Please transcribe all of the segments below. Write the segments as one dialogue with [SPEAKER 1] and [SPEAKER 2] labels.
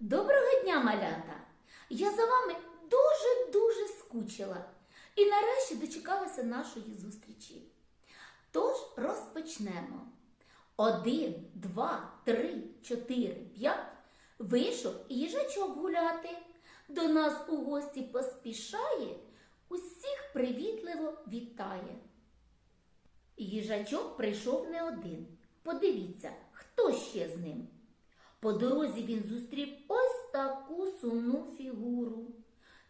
[SPEAKER 1] Доброго дня, малята! Я за вами дуже-дуже скучила і нарешті дочекалася нашої зустрічі. Тож розпочнемо. Один, два, три, чотири, п'ять. Вийшов їжачок гуляти. До нас у гості поспішає, усіх привітливо вітає. Їжачок прийшов не один. Подивіться, хто ще з ним. По дорозі він зустрів ось таку сумну фігуру.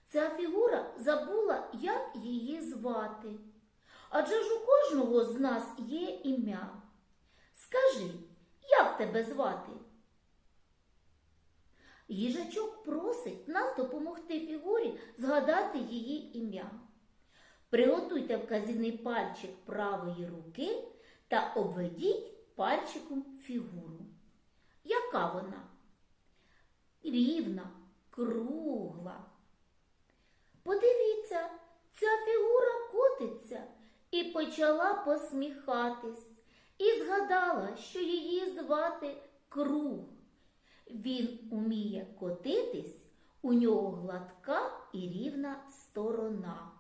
[SPEAKER 1] Ця фігура забула, як її звати. Адже ж у кожного з нас є ім'я. Скажи, як тебе звати? Їжачок просить нас допомогти фігурі згадати її ім'я. Приготуйте вказівний пальчик правої руки та обведіть пальчиком фігуру. Яка вона? Рівна, кругла. Подивіться, ця фігура котиться і почала посміхатись, і згадала, що її звати круг. Він уміє котитись, у нього гладка і рівна сторона.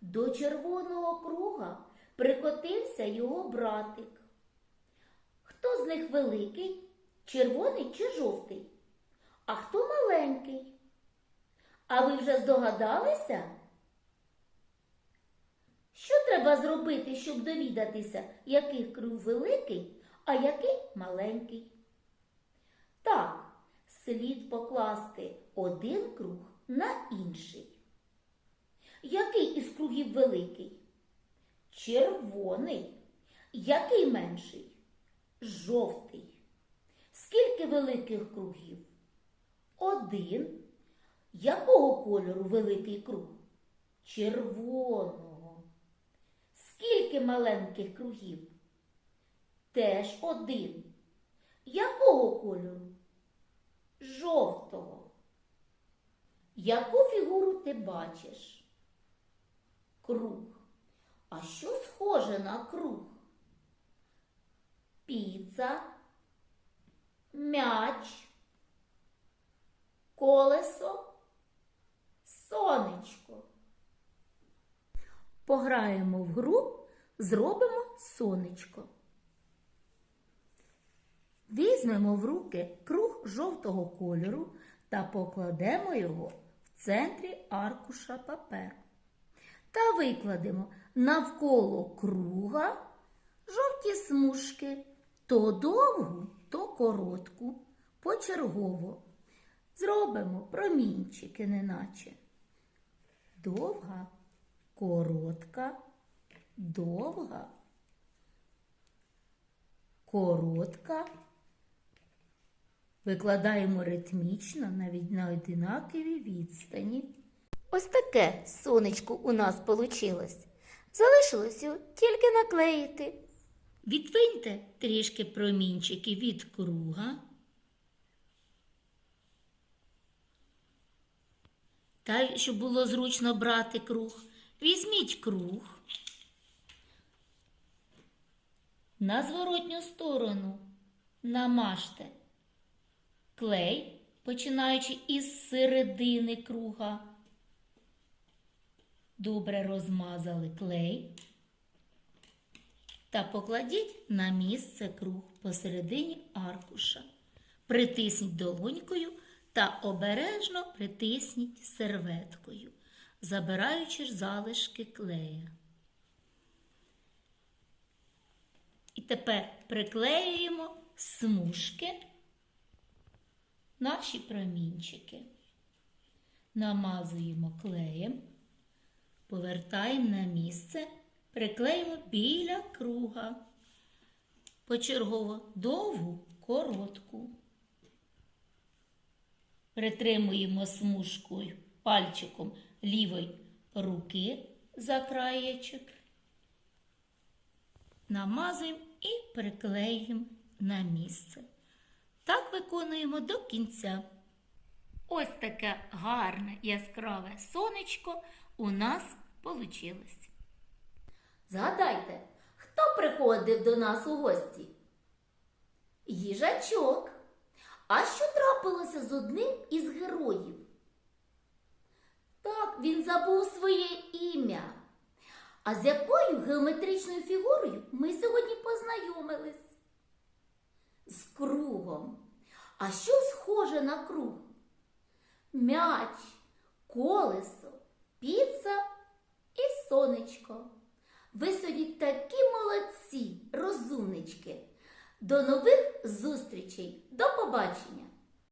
[SPEAKER 1] До червоного круга прикотився його братик. Хто з них великий, червоний чи жовтий? А хто маленький? А ви вже здогадалися? Що треба зробити, щоб довідатися, який круг великий, а який маленький? Так, слід покласти один круг на інший. Який із кругів великий? Червоний. Який менший? Жовтий. Скільки великих кругів? Один. Якого кольору великий круг? Червоного. Скільки маленьких кругів? Теж один. Якого кольору? Жовтого. Яку фігуру ти бачиш? Круг. А що схоже на круг? Піца, м'яч, колесо, сонечко. Пограємо в гру, зробимо сонечко. Візьмемо в руки круг жовтого кольору та покладемо його в центрі аркуша паперу. Та викладемо навколо круга жовті смужки то довгу, то коротку, почергово. Зробимо промінчики, неначе. Довга, коротка, довга, коротка. Викладаємо ритмічно навіть на одинаковій відстані. Ось таке сонечко у нас получилось. Залишилось тільки наклеїти. Відвиньте трішки промінчики від круга. Та, щоб було зручно брати круг, візьміть круг. На зворотню сторону намажте клей, починаючи із середини круга. Добре розмазали клей та покладіть на місце круг посередині аркуша. Притисніть долонькою та обережно притисніть серветкою, забираючи залишки клея. І тепер приклеюємо смужки наші промінчики. Намазуємо клеєм, повертаємо на місце, приклеїмо біля круга. Почергово довгу, коротку. Притримуємо смужкою пальчиком лівої руки за краєчок. Намазуємо і приклеїмо на місце. Так виконуємо до кінця. Ось таке гарне яскраве сонечко у нас вийшло. Згадайте, хто приходив до нас у гості? Їжачок. А що трапилося з одним із героїв? Так, він забув своє ім'я. А з якою геометричною фігурою ми сьогодні познайомились? З кругом. А що схоже на круг? М'яч, колесо, піца і сонечко. Ви собі такі молодці, розумнички. До нових зустрічей. До побачення!